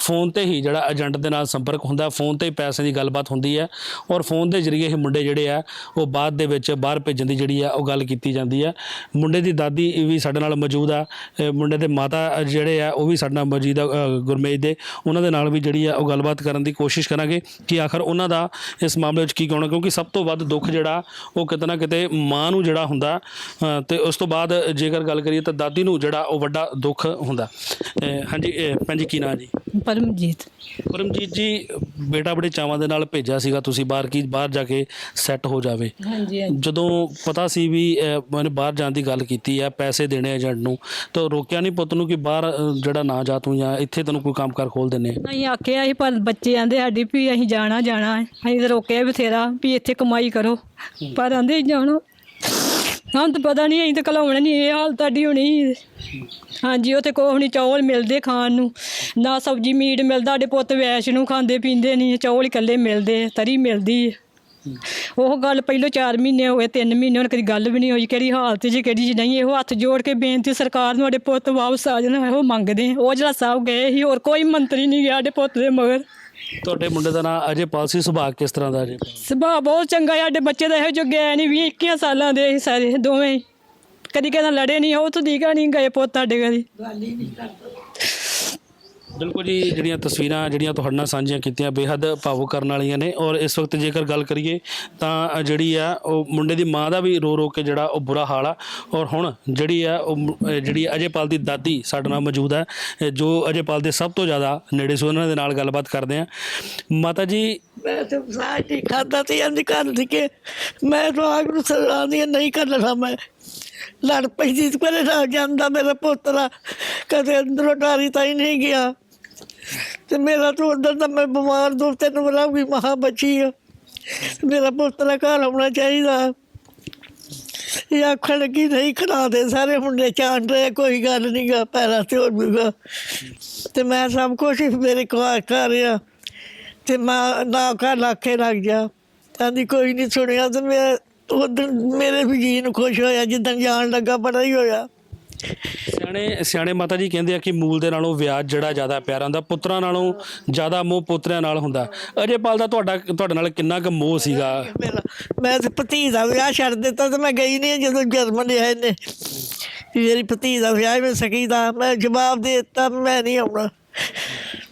ਫੋਨ ਤੇ ਹੀ ਜਿਹੜਾ ਏਜੰਟ ਦੇ ਨਾਲ ਸੰਪਰਕ ਹੁੰਦਾ ਫੋਨ ਤੇ ਹੀ ਪੈਸੇ ਦੀ ਗੱਲਬਾਤ ਹੁੰਦੀ ਹੈ ਔਰ ਫੋਨ ਦੇ ਜ਼ਰੀਏ ਇਹ ਮੁੰਡੇ ਜਿਹੜੇ ਆ ਉਹ ਬਾਅਦ ਦੇ ਵਿੱਚ ਬਾਹਰ ਭੇਜਣ ਦੀ ਜਿਹੜੀ ਆ ਉਹ ਗੱਲ ਕੀਤੀ ਜਾਂਦੀ ਆ ਮੁੰਡੇ ਦੀ ਦਾਦੀ ਵੀ ਸਾਡੇ ਨਾਲ ਮੌਜੂਦ ਆ ਇਹ ਮੁੰਡੇ ਦੇ ਮਾਤਾ ਜਿਹੜੇ ਆ ਉਹ ਵੀ ਸਾਡੇ ਨਾਲ ਮੌਜੂਦ ਆ ਅ, ਗੁਰਮੇਜ ਦੇ। ਉਹਨਾਂ ਦੇ ਨਾਲ ਵੀ ਜਿਹੜੀ ਆ ਉਹ ਗੱਲਬਾਤ ਕਰਨ ਦੀ ਕੋਸ਼ਿਸ਼ ਕਰਾਂਗੇ ਕਿ ਆਖਰ ਉਹਨਾਂ ਦਾ ਇਸ ਮਾਮਲੇ ਵਿੱਚ ਕੀ ਕਹਿਣਾ ਕਿਉਂਕਿ ਸਭ ਤੋਂ ਵੱਧ ਦੁੱਖ ਜਿਹੜਾ ਉਹ ਕਿਤੇ ਨਾ ਕਿਤੇ ਮਾਂ ਨੂੰ ਜਿਹੜਾ ਹੁੰਦਾ ਅ, ਤੇ ਉਸ ਤੋਂ ਬਾਅਦ ਜੇਕਰ ਗੱਲ ਕਰੀਏ ਤਾਂ ਦਾਦੀ ਨੂੰ ਜਿਹੜਾ ਉਹ ਵੱਡਾ ਦੁੱਖ ਹੁੰਦਾ। ਹਾਂਜੀ ਅ, ਭੈਣ ਜੀ ਕੀ ਨਾਂ ਜੀ? ਪਰਮਜੀਤ। ਪਰਮਜੀਤ ਜੀ ਬੇਟਾ ਬੜੇ ਚਾਵਾਂ ਦੇ ਨਾਲ ਭੇਜਿਆ ਸੀਗਾ ਤੁਸੀਂ ਬਾਹਰ ਕੀ ਬਾਹਰ ਜਾ ਕੇ ਸੈੱਟ ਹੋ ਜਾਵੇ। ਹਾਂਜੀ ਹਾਂਜੀ। ਜਦੋਂ ਪਤਾ ਸੀ ਵੀ ਅ, ਮੈंने ਬਾਹਰ ਜਾਣ ਦੀ ਗੱਲ ਕੀਤੀ ਆ ਪੈਸੇ ਦੇਣੇ ਏਜੰਟ ਨੂੰ ਤਾਂ ਰੋਕਿਆ ਨਹੀਂ ਪੁੱਤ ਨੂੰ ਕਿ ਬਾਹਰ ਜਿਹੜਾ ਨਾ ਜਾ ਤੂੰ ਜਾਂ ਇੱਥੇ ਤੈਨੂੰ ਕੋਈ ਕੰਮ ਕਰ ਖੋਲ ਦਿੰਨੇ ਆ। ਅਸੀਂ ਆਖਿਆ ਸੀ ਪਰ ਬੱਚੇ ਆਂਦੇ ਸਾਡੀ ਵੀ ਅਸੀਂ ਜਾਣਾ ਜਾਣਾ। ਹੈ ਅਸੀਂ ਤਾਂ ਰੋਕਿਆ ਬਥੇਰਾ ਵੀ ਇੱਥੇ ਕਮਾਈ ਕਰੋ। ਪਰ ਆਂਦੇ ਜਾਣਾ ਹਾਂ, ਤਾਂ ਪਤਾ ਨਹੀਂ ਅਸੀਂ ਤਾਂ ਘਲਾਉਣਾ ਨਹੀਂ ਇਹ ਹਾਲ ਤੁਹਾਡੀ ਹੋਣੀ ਹਾਂਜੀ, ਉੱਥੇ ਕੋਹ ਨਹੀਂ ਚੌਲ ਮਿਲਦੇ ਖਾਣ ਨੂੰ। ਨਾ ਸਬਜ਼ੀ ਮੀਟ ਮਿਲਦਾ, ਸਾਡੇ ਪੁੱਤ ਵੈਸ਼ ਨੂੰ ਖਾਂਦੇ ਪੀਂਦੇ ਨਹੀਂ ਚੌਲ ਇਕੱਲੇ ਮਿਲਦੇ, ਤਰੀ ਮਿਲਦੀ। ਉਹ ਗੱਲ ਪਹਿਲੋਂ 4 ਮਹੀਨੇ ਹੋਏ 3 ਮਹੀਨੇ, ਹੁਣ ਕਦੀ ਗੱਲ ਵੀ ਨਹੀਂ ਹੋਈ, ਕਿਹੜੀ ਹਾਲਤ 'ਚ ਕਿਹੜੀ 'ਚ ਨਹੀਂ, ਇਹੋ ਹੱਥ ਜੋੜ ਕੇ ਬੇਨਤੀ ਸਰਕਾਰ ਨੂੰ, ਸਾਡੇ ਪੁੱਤ ਵਾਪਸ ਆ ਜਾਣ, ਇਹੋ ਮੰਗਦੇ। ਉਹ ਜਿਹੜਾ ਸਾਹਿਬ ਗਏ ਸੀ, ਹੋਰ ਕੋਈ ਮੰਤਰੀ ਨਹੀਂ ਗਿਆ ਸਾਡੇ ਪੁੱਤ ਦੇ ਮਗਰ। ਤੁਹਾਡੇ ਮੁੰਡੇ ਦਾ ਨਾਂ ਅਜੇ ਪਾਲਸੀ ਸੁਭਾਅ ਕਿਸ ਤਰ੍ਹਾਂ ਦਾ ਅਜੇ ਸੁਭਾਅ ਬਹੁਤ ਚੰਗਾ ਹੈ, ਸਾਡੇ ਬੱਚੇ ਦਾ ਇਹੋ ਜੋ ਗਿਆ ਨਹੀਂ 20 21 ਸਾਲਾਂ ਦੇ ਸੀ ਸਾਰੇ ਦੋਵੇਂ ਹੀ। ਕਦੀ ਕਹਿੰਦਾ ਲੜੇ ਨਹੀਂ ਉਹ ਤੋਂ ਦੀਗਾ ਨਹੀਂ ਗਏ ਪੁੱਤ ਸਾਡੇ ਕਦੀ ਬਿਲਕੁਲ ਜੀ, ਜਿਹੜੀਆਂ ਤਸਵੀਰਾਂ, ਜਿਹੜੀਆਂ ਤੁਹਾਡੇ ਨਾਲ ਸਾਂਝੀਆਂ ਕੀਤੀਆਂ ਬੇਹੱਦ ਭਾਵੁਕ ਕਰਨ ਵਾਲੀਆਂ ਨੇ ਔਰ ਇਸ ਵਕਤ ਜੇਕਰ ਗੱਲ ਕਰੀਏ ਤਾਂ ਜਿਹੜੀ ਆ, ਉਹ ਮੁੰਡੇ ਦੀ ਮਾਂ ਦਾ ਵੀ ਰੋ ਰੋ ਕੇ ਜਿਹੜਾ ਉਹ ਬੁਰਾ ਹਾਲ ਆ ਔਰ ਹੁਣ ਜਿਹੜੀ ਆ, ਉਹ ਮੁ- ਅਹ ਜਿਹੜੀ ਅਜੇਪਾਲ ਦੀ ਦਾਦੀ ਸਾਡੇ ਨਾਲ ਮੌਜੂਦ ਹੈ ਇਹ ਜੋ ਅਜੇਪਾਲ ਦੇ ਸਭ ਤੋਂ ਜ਼ਿਆਦਾ ਨੇੜੇ ਸੀ, ਉਹਨਾਂ ਦੇ ਨਾਲ ਗੱਲਬਾਤ ਕਰਦੇ ਆ। ਮਾਤਾ ਜੀ ਮੈਂ ਤੇ ਸਾਹ ਨਹੀਂ ਖਾਦਾ ਤੇ ਅੰਦੀ ਕਰ ਕੇ ਮੈਂ ਤਾਂ ਆਗ ਨੂੰ ਸਲਾਨੀ ਨਹੀਂ ਕਰਨਾ ਮੈਂ। ਲੜ ਪਈ ਤੇ ਪਰੇ ਨਾ ਜਾਂਦਾ ਮੇਰਾ ਪੁੱਤਰਾ ਕਦੇ ਅੰਦਰੋਂ ਡਾਰੀ ਤਾਂ ਹੀ ਨਹੀਂ ਗਿਆ। ਤੇ ਮੇਰਾ ਤੂੰ ਉਧਰ ਤਾਂ ਮੈਂ ਬਿਮਾਰ ਦੋ, ਤਿੰਨ ਵਾਰ ਵੀ ਮਹਾ ਬਚੀ ਆ। ਮੇਰਾ ਪੁੱਤ ਦਾ ਘਰ ਆਉਣਾ ਚਾਹੀਦਾ। ਇਹ ਆਖਣ ਲੱਗੀ, ਨਹੀਂ ਖੜਾ ਦੇ ਸਾਰੇ ਮੁੰਡੇ ਚਾਣ ਰਹੇ ਕੋਈ ਗੱਲ ਨਹੀਂ ਗਾ, ਪੈਰਾ ਤੇ ਹੋਊਗਾ ਜੂਗਾ। ਤੇ ਮੈਂ ਸਭ ਕੁਛ ਮੇਰੇ ਕੋਲ ਕਰ ਰਿਹਾ। ਤੇ ਮੈਂ ਨਾ ਘਰ ਲਾਖੇ ਲੱਗ ਜਾ। ਕਹਿੰਦੀ, ਕੋਈ ਨਹੀਂ ਸੁਣਿਆ ਤੇ ਮੈਂ ਉਦੋਂ ਮੇਰੇ ਵੀ ਜੀ ਖੁਸ਼ ਹੋਇਆ ਜਿੱਦਾਂ ਜਾਣ ਲੱਗਾ, ਬੜਾ ਹੀ ਹੋਇਆ। ਸਿਆਣੇ ਸਿਆਣੇ ਮਾਤਾ ਜੀ ਕਹਿੰਦੇ ਆ ਕਿ ਮੂਲ ਦੇ ਨਾਲੋਂ ਵਿਆਜ ਜਿਹੜਾ ਜ਼ਿਆਦਾ ਪਿਆਰਾ ਹੁੰਦਾ ਪੁੱਤਰਾਂ ਨਾਲੋਂ ਜ਼ਿਆਦਾ ਮੋਹ ਪੁੱਤਰਿਆਂ ਨਾਲ ਹੁੰਦਾ। ਅਜੇਪਾਲ ਦਾ ਤੁਹਾਡਾ, ਤੁਹਾਡੇ ਨਾਲ ਕਿੰਨਾ ਕੁ ਮੋਹ ਸੀਗਾ? ਮੇਰਾ ਮੈਂ ਤੇ ਭਤੀ ਦਾ ਵਿਆਹ ਛੱਡ ਦਿੱਤਾ ਤੇ ਮੈਂ ਗਈ ਨਹੀਂ ਜਦੋਂ ਜਰਮਨ ਆਏ ਨੇ ਮੇਰੀ ਭਤੀ ਦਾ ਵਿਆਹ ਮੈਂ ਸਕੀ ਦਾ ਮੈਂ ਜਵਾਬ ਦੇ ਦਿੱਤਾ, ਮੈਂ ਨਹੀਂ ਆਉਣਾ।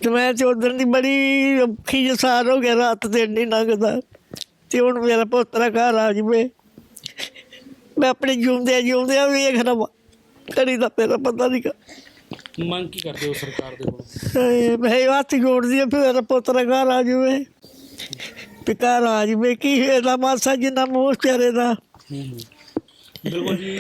ਤੇ ਮੈਂ ਤੇ ਉਧਰ ਦੀ ਬੜੀ ਔਖੀ ਜਸਾਰ ਹੋ ਗਿਆ, ਰਾਤ ਦਿਨ ਨਹੀਂ ਲੰਘਦਾ। ਤੇ ਹੁਣ ਮੇਰਾ ਪੁੱਤਰਾ ਘਰ ਆ ਜਵੇ। ਮੈਂ ਆਪਣੇ ਜਿਉਂਦੇ ਜਿਉਂਦੇ ਵੇਖ ਰਵਾਂ ਕਰੀ ਦਾ ਮੇਰਾ ਪਤਾ ਨਹੀਂ ਮੰਗ ਕੀ ਕਰਦੇ ਹੋ ਸਰਕਾਰ ਦੇ ਕੋਲੋਂ? ਮੈਂ ਹੱਥ ਜੋੜਦੀ ਆ ਵੀ ਮੇਰਾ ਪੁੱਤਰਾ ਘਰ ਆ ਜਵੇ ਵੀ ਘਰ ਆ ਜਵੇ ਕੀ ਇਹਦਾ ਮਾਸਾ ਜਿੰਨਾ ਮੋਹ ਪਿਆਰੇ ਦਾ। ਬਿਲਕੁਲ ਜੀ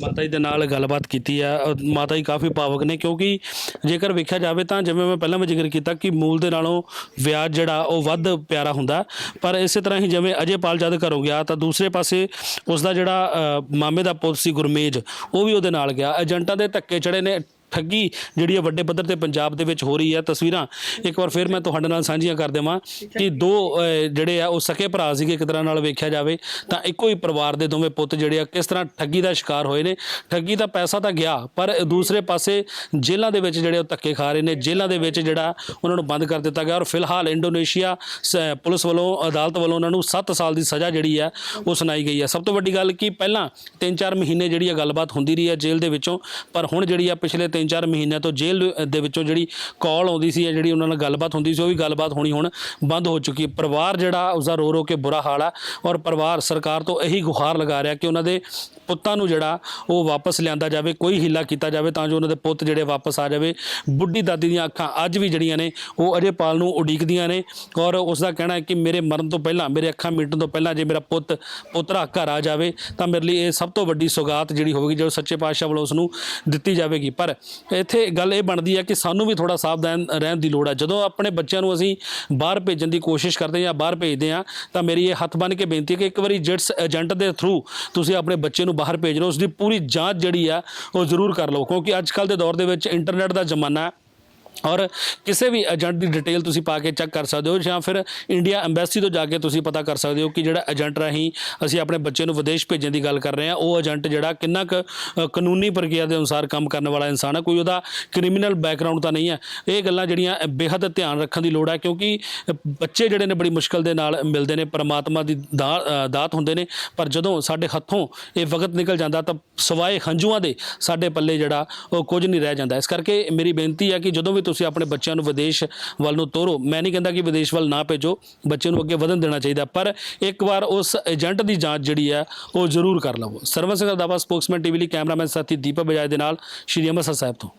ਮਾਤਾ ਜੀ ਦੇ ਨਾਲ ਗੱਲਬਾਤ ਕੀਤੀ ਆ ਮਾਤਾ ਜੀ ਕਾਫੀ ਭਾਵਕ ਨੇ ਕਿਉਂਕਿ ਜੇਕਰ ਵੇਖਿਆ ਜਾਵੇ ਤਾਂ ਜਿਵੇਂ ਮੈਂ ਪਹਿਲਾਂ ਵੀ ਜ਼ਿਕਰ ਕੀਤਾ ਕਿ ਮੂਲ ਦੇ ਨਾਲੋਂ ਵਿਆਜ ਜਿਹੜਾ ਉਹ ਵੱਧ ਪਿਆਰਾ ਹੁੰਦਾ, ਪਰ ਇਸੇ ਤਰ੍ਹਾਂ ਹੀ ਜਿਵੇਂ ਅਜੇ ਪਾਲ ਜਦ ਘਰੋਂ ਗਿਆ ਤਾਂ ਦੂਸਰੇ ਪਾਸੇ ਉਸ ਦਾ ਜਿਹੜਾ ਮਾਮੇ ਦਾ ਪੁੱਤ ਸੀ ਗੁਰਮੇਜ, ਉਹ ਵੀ ਉਹਦੇ ਨਾਲ ਗਿਆ। ਏਜੰਟਾਂ ਦੇ ਧੱਕੇ ਚੜੇ ਨੇ ਠੱਗੀ ਜਿਹੜੀ ਹੈ ਵੱਡੇ ਪੱਧਰ ਤੇ ਪੰਜਾਬ ਦੇ ਵਿੱਚ ਹੋ ਰਹੀ ਹੈ ਤਸਵੀਰਾਂ। ਇੱਕ ਵਾਰ ਫਿਰ ਮੈਂ ਤੁਹਾਡੇ ਨਾਲ ਸਾਂਝੀਆਂ ਕਰ ਦੇਵਾਂ ਕਿ ਦੋ ਜਿਹੜੇ ਆ, ਉਹ ਸਕੇ ਭਰਾ ਸੀਗੇ, ਇੱਕ ਤਰ੍ਹਾਂ ਨਾਲ ਵੇਖਿਆ ਜਾਵੇ ਤਾਂ ਇੱਕੋ ਹੀ ਪਰਿਵਾਰ ਦੇ ਦੋਵੇਂ ਪੁੱਤ ਜਿਹੜੇ ਆ, ਕਿਸ ਤਰ੍ਹਾਂ ਠੱਗੀ ਦਾ ਸ਼ਿਕਾਰ ਹੋਏ ਨੇ। ਠੱਗੀ ਦਾ ਪੈਸਾ ਤਾਂ ਗਿਆ, ਪਰ ਦੂਸਰੇ ਪਾਸੇ ਜੇਲ੍ਹਾਂ ਦੇ ਵਿੱਚ ਜਿਹੜੇ ਉਹ ਧੱਕੇ ਖਾ ਰਹੇ ਨੇ। ਜੇਲ੍ਹਾਂ ਦੇ ਵਿੱਚ ਜਿਹੜਾ ਉਹਨਾਂ ਨੂੰ ਬੰਦ ਕਰ ਦਿੱਤਾ ਗਿਆ ਔਰ ਫਿਲਹਾਲ ਇੰਡੋਨੇਸ਼ੀਆ ਸ- ਪੁਲਿਸ ਵੱਲੋਂ, ਅਦਾਲਤ ਵੱਲੋਂ ਉਹਨਾਂ ਨੂੰ 7 ਸਾਲ ਦੀ ਸਜ਼ਾ ਜਿਹੜੀ ਆ, ਉਹ ਸੁਣਾਈ ਗਈ ਹੈ ਸਭ ਤੋਂ ਵੱਡੀ ਗੱਲ ਕਿ, ਪਹਿਲਾਂ 3-4 ਮਹੀਨੇ ਜਿਹੜੀ ਆ ਗੱਲਬਾਤ ਹੁੰਦੀ ਰਹੀ ਹੈ ਜੇਲ੍ਹ ਦੇ ਵਿੱਚੋਂ, ਪਰ ਹੁਣ ਜਿਹੜੀ ਆ ਪਿਛਲੇ 3 3-4 ਮਹੀਨਿਆਂ ਤੋਂ ਜੇਲ੍ਹ ਦੇ ਵਿੱਚੋਂ ਜਿਹੜੀ ਕਾਲ ਆਉਂਦੀ ਸੀ ਜਾਂ ਜਿਹੜੀ ਉਹਨਾਂ ਨਾਲ ਗੱਲਬਾਤ ਹੁੰਦੀ ਸੀ, ਉਹ ਵੀ ਗੱਲਬਾਤ ਹੋਣੀ ਹੁਣ ਬੰਦ ਹੋ ਚੁੱਕੀ ਹੈ। ਪਰਿਵਾਰ ਜਿਹੜਾ, ਉਸਦਾ ਰੋ ਰੋ ਕੇ ਬੁਰਾ ਹਾਲ ਆ ਔਰ ਪਰਿਵਾਰ ਸਰਕਾਰ ਤੋਂ ਇਹੀ ਗੁਹਾਰ ਲਗਾ ਰਿਹਾ ਕਿ ਉਹਨਾਂ ਦੇ ਪੁੱਤਾਂ ਨੂੰ ਜਿਹੜਾ ਉਹ ਵਾਪਸ ਲਿਆਂਦਾ ਜਾਵੇ, ਕੋਈ ਹਿੱਲਾ ਕੀਤਾ ਜਾਵੇ ਤਾਂ ਜੋ ਉਹਨਾਂ ਦੇ ਪੁੱਤ ਜਿਹੜੇ ਵਾਪਸ ਆ ਜਾਵੇ। ਬੁੱਢੀ ਦਾਦੀ ਦੀਆਂ ਅੱਖਾਂ ਅੱਜ ਵੀ ਜਿਹੜੀਆਂ ਨੇ, ਉਹ ਅਜੇ ਪਾਲ ਨੂੰ ਉਡੀਕਦੀਆਂ ਨੇ ਔਰ ਉਸ ਦਾ ਕਹਿਣਾ ਹੈ ਕਿ ਮੇਰੇ ਮਰਨ ਤੋਂ ਪਹਿਲਾਂ, ਮੇਰੇ ਅੱਖਾਂ ਮੀਟਣ ਤੋਂ ਪਹਿਲਾਂ ਜੇ ਮੇਰਾ ਪੁੱਤ, ਪੁੱਤਰਾ ਘਰ ਆ ਜਾਵੇ ਤਾਂ ਮੇਰੇ ਲਈ ਇਹ ਸਭ ਤੋਂ ਵੱਡੀ ਸੌਗਾਤ ਜਿਹੜੀ ਹੋਵੇਗੀ, ਜੋ ਸੱਚੇ ਪਾਤਸ਼ਾਹ ਵੱਲੋਂ ਉਸ ਨੂੰ ਦਿੱਤੀ ਜਾਵੇਗੀ। ਪਰ ਇੱਥੇ ਗੱਲ ਇਹ ਬਣਦੀ ਹੈ ਕਿ ਸਾਨੂੰ ਵੀ ਥੋੜਾ ਸਾਵਧਾਨ ਰਹਿਣ ਦੀ ਲੋੜ ਹੈ। ਜਦੋਂ ਆਪਣੇ ਬੱਚਿਆਂ ਨੂੰ ਅਸੀਂ ਬਾਹਰ ਭੇਜਣ ਦੀ ਕੋਸ਼ਿਸ਼ ਕਰਦੇ ਹਾਂ ਜਾਂ ਬਾਹਰ ਭੇਜਦੇ ਹਾਂ, ਤਾਂ ਮੇਰੀ ਇਹ ਹੱਥ ਬੰਨ੍ਹ ਕੇ ਬੇਨਤੀ ਹੈ ਕਿ ਇੱਕ ਵਾਰੀ ਜਿਟਸ ਏਜੰਟ ਦੇ ਥਰੂ ਤੁਸੀਂ ਆਪਣੇ ਬੱਚੇ ਨੂੰ ਬਾਹਰ ਭੇਜ ਰਹੇ ਹੋ ਉਸ ਦੀ ਪੂਰੀ ਜਾਂਚ ਜਿਹੜੀ ਆ ਉਹ ਜ਼ਰੂਰ ਕਰ ਲਓ। ਕਿਉਂਕਿ ਅੱਜ ਕੱਲ ਦੇ ਦੌਰ ਦੇ ਵਿੱਚ ਇੰਟਰਨੈਟ ਦਾ ਜ਼ਮਾਨਾ ਹੈ ਔਰ ਕਿਸੇ ਵੀ ਏਜੰਟ ਦੀ ਡਿਟੇਲ ਤੁਸੀਂ ਪਾ ਕੇ ਚੈੱਕ ਕਰ ਸਕਦੇ ਹੋ ਜਾਂ ਫਿਰ ਇੰਡੀਆ ਐਮਬੈਸੀ ਤੋਂ ਜਾ ਕੇ ਤੁਸੀਂ ਪਤਾ ਕਰ ਸਕਦੇ ਹੋ ਕਿ ਜਿਹੜਾ ਏਜੰਟ ਰਾਹੀਂ ਅਸੀਂ ਆਪਣੇ ਬੱਚੇ ਨੂੰ ਵਿਦੇਸ਼ ਭੇਜਣ ਦੀ ਗੱਲ ਕਰ ਰਹੇ ਹਾਂ, ਉਹ ਏਜੰਟ ਜਿਹੜਾ ਕਿੰਨਾ ਕੁ ਕਾਨੂੰਨੀ ਪ੍ਰਕਿਰਿਆ ਦੇ ਅਨੁਸਾਰ ਕੰਮ ਕਰਨ ਵਾਲਾ ਇਨਸਾਨ ਹੈ ਕੋਈ ਉਹਦਾ ਕ੍ਰਿਮੀਨਲ ਬੈਕਗ੍ਰਾਉਂਡ ਤਾਂ ਨਹੀਂ ਹੈ। ਇਹ ਗੱਲਾਂ ਜਿਹੜੀਆਂ ਬੇਹੱਦ ਧਿਆਨ ਰੱਖਣ ਦੀ ਲੋੜ ਹੈ ਕਿਉਂਕਿ ਬੱਚੇ ਜਿਹੜੇ ਨੇ ਬੜੀ ਮੁਸ਼ਕਲ ਦੇ ਨਾਲ ਮਿਲਦੇ ਨੇ, ਪਰਮਾਤਮਾ ਦੀ ਦਾ- ਦਾਤ ਹੁੰਦੇ ਨੇ, ਪਰ ਜਦੋਂ ਸਾਡੇ ਹੱਥੋਂ ਇਹ ਵਕਤ ਨਿਕਲ ਜਾਂਦਾ ਤਾਂ ਸਵਾਏ ਹੰਝੂਆਂ ਦੇ ਸਾਡੇ ਪੱਲੇ ਜਿਹੜਾ ਉਹ ਕੁਝ ਨਹੀਂ ਰਹਿ ਜਾਂਦਾ। ਇਸ ਕਰਕੇ ਮੇਰੀ ਬੇਨਤੀ ਹੈ ਕਿ ਜਦੋਂ ਵੀ ਤੁਸੀਂ ਆਪਣੇ ਬੱਚਿਆਂ ਨੂੰ ਵਿਦੇਸ਼ ਵੱਲ ਨੂੰ ਤੋਰੋ। ਮੈਂ ਨਹੀਂ ਕਹਿੰਦਾ ਕਿ ਵਿਦੇਸ਼ ਵੱਲ ਨਾ ਭੇਜੋ। ਬੱਚੇ ਨੂੰ ਅੱਗੇ ਵਧਣ ਦੇਣਾ ਚਾਹੀਦਾ। ਪਰ ਇੱਕ ਵਾਰ ਉਸ ਏਜੰਟ ਦੀ ਜਾਂਚ ਜਿਹੜੀ ਹੈ, ਉਹ ਜ਼ਰੂਰ ਕਰ ਲਵੋ। ਸਰਵਨ ਸਿੰਘ ਦਾਵਾ ਸਪੋਕਸਮੈਨ ਟੀਵੀ ਲਈ ਕੈਮਰਾਮੈਨ ਸਾਥੀ ਦੀਪਕ ਬਜਾਜ ਦੇ ਨਾਲ, ਸ਼੍ਰੀ ਅੰਮ੍ਰਿਤਸਰ ਸਾਹਿਬ ਤੋਂ।